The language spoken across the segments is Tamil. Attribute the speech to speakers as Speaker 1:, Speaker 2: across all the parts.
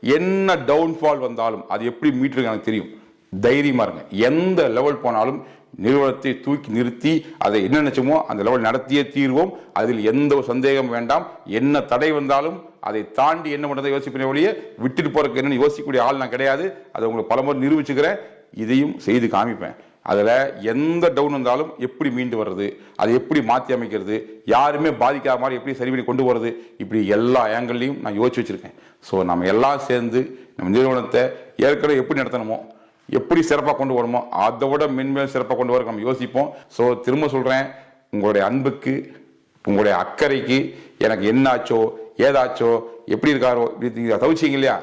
Speaker 1: என்ன டவுன்ஃபால் வந்தாலும் அது எப்படி மீட்டுருக்கு எனக்கு தெரியும். தைரியமாக இருங்க. எந்த லெவல் போனாலும் நிறுவனத்தை தூக்கி நிறுத்தி அதை என்ன நினைச்சோமோ அந்த லெவல் நடத்தியே தீர்வோம். அதில் எந்த ஒரு சந்தேகம் வேண்டாம். என்ன தடை வந்தாலும் அதை தாண்டி என்ன பண்ணுறதை யோசிப்பேன் ஒழிய விட்டுட்டு போகிறதுக்கு என்னன்னு யோசிக்கக்கூடிய ஆள் நான் கிடையாது. அதை உங்களுக்கு பலமுறை நிரூபிச்சுக்கிறேன். இதையும் செய்து காமிப்பேன். அதில் எந்த டவுன் வந்தாலும் எப்படி மீண்டு வர்றது அதை எப்படி மாற்றி அமைக்கிறது யாருமே பாதிக்காத மாதிரி எப்படி சரி பண்ணி கொண்டு வர்றது இப்படி எல்லா ஆங்கிள்லையும் நான் யோசிச்சு வச்சுருக்கேன். ஸோ நம்ம எல்லாம் சேர்ந்து நம்ம நிறுவனத்தை ஏற்கனவே எப்படி நடத்தணுமோ எப்படி சிறப்பாக கொண்டு வரணுமோ அதை விட மென்மேலும் சிறப்பாக கொண்டு வர நம்ம யோசிப்போம். ஸோ திரும்ப சொல்கிறேன் உங்களுடைய அன்புக்கு உங்களுடைய அக்கறைக்கு எனக்கு என்னாச்சோ ஏதாச்சோ எப்படி இருக்காரோ தவிச்சிங்க இல்லையா?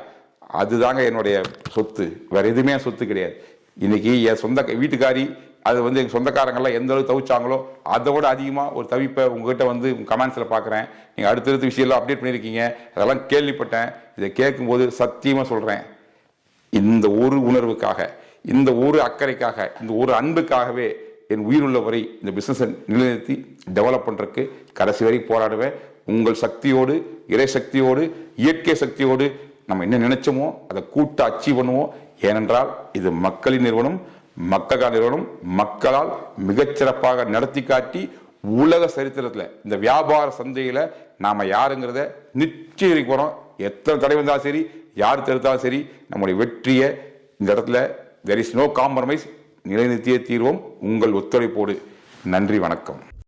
Speaker 1: அதுதாங்க என்னுடைய சொத்து. வேறு எதுவுமே சொத்து கிடையாது. இன்னைக்கு என் சொந்த வீட்டுக்காரி அது வந்து எங்கள் சொந்தக்காரங்கள்லாம் எந்த அளவுக்கு தவிச்சாங்களோ அதை விட அதிகமாக ஒரு தவிப்பை உங்ககிட்ட வந்து கமெண்ட்ஸில் பார்க்குறேன். நீங்கள் அடுத்தடுத்த விஷயம்லாம் அப்டேட் பண்ணியிருக்கீங்க. அதெல்லாம் கேள்விப்பட்டேன். இதை கேட்கும்போது சத்தியமாக சொல்கிறேன் இந்த ஒரு உணர்வுக்காக இந்த ஒரு அக்கறைக்காக இந்த ஒரு அன்புக்காகவே என் உயிருள்ள வரை இந்த பிஸ்னஸை நிலைநிறுத்தி டெவலப் பண்ணுறதுக்கு கடைசி வரை போராடுவேன். உங்கள் சக்தியோடு இறை சக்தியோடு இயற்கை சக்தியோடு நம்ம என்ன நினைச்சோமோ அதை கூட்ட அச்சீவ் பண்ணுவோம். ஏனென்றால் இது மக்களின் நிறுவனம் மக்கள் நிறுவனம் மக்களால் மிகச்சிறப்பாக நடத்தி காட்டி உலக சரித்திரத்தில் இந்த வியாபார சந்தையில் நாம் யாருங்கிறத நிச்சயம் போகிறோம் எத்தனை தடை வந்தாலும் சரி யார் தடுத்தாலும் சரி நம்முடைய வெற்றியை இந்த இடத்துல தெர் இஸ் நோ காம்ப்ரமைஸ் நிலைநிறுத்தியே தீர்வோம். உங்கள் ஒத்துழைப்போடு. நன்றி வணக்கம்.